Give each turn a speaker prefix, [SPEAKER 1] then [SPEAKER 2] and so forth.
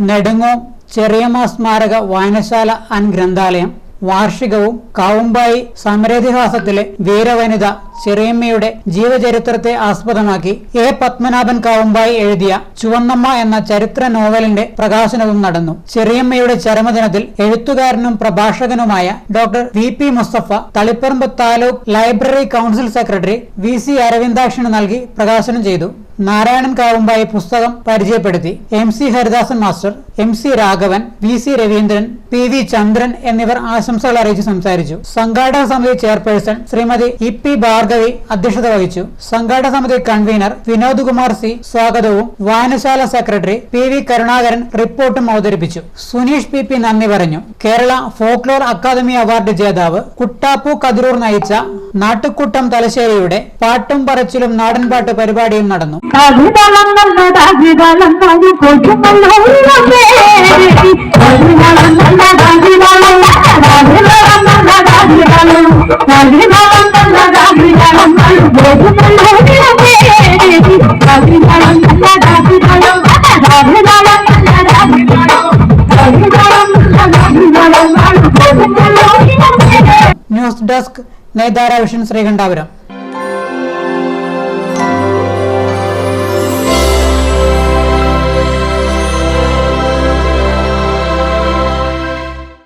[SPEAKER 1] നെടുങ്ങോം ചെറിയമ്മ സ്മാരക വായനശാല ആൻഡ് ഗ്രന്ഥാലയം. വാർഷികവും കാവുമ്പായി സമരതിഹാസത്തിലെ വീരവനിത ചെറിയമ്മയുടെ ജീവചരിത്രത്തെ ആസ്പദമാക്കി എ. പത്മനാഭൻ കാവുമ്പായി എഴുതിയ ചുവന്നമ്മ എന്ന ചരിത്ര നോവലിന്റെ പ്രകാശനവും നടന്നു. ചെറിയമ്മയുടെ ചരമദിനത്തിൽ എഴുത്തുകാരനും പ്രഭാഷകനുമായ doctor V. P. Mustafa Taliparamba taluk library council secretary V. C. അരവിന്ദാക്ഷന് നൽകി പ്രകാശനം ചെയ്തു. നാരായണൻ കാവുമ്പായി പുസ്തകം പരിചയപ്പെടുത്തി. M C Haridasan master M C Raghavan V C Raveendran P V Chandran എന്നിവർ ആശംസകൾ അറിയിച്ചു സംസാരിച്ചു. സംഘാടക സമിതി chairperson Shrimati E P Bhargavi അധ്യക്ഷത വഹിച്ചു. സംഘാടക സമിതി കൺവീനർ വിനോദ് കുമാർ സി സ്വാഗതവും വായനശാല സെക്രട്ടറി പി വി കരുണാകരൻ റിപ്പോർട്ടും അവതരിപ്പിച്ചു. സുനീഷ് പി പി നന്ദി പറഞ്ഞു. കേരള ഫോക്ലോർ അക്കാദമി അവാർഡ് ജേതാവ് കുട്ടാപ്പു കതിരൂർ നയിച്ച നാട്ടുകൂട്ടം തലശ്ശേരിയുടെ പാട്ടും പറച്ചിലും നാടൻപാട്ട് പരിപാടിയും നടന്നു ഡെസ്ക് നേതാര വിഷൻ ശ്രീകണ്ഠാപുരം.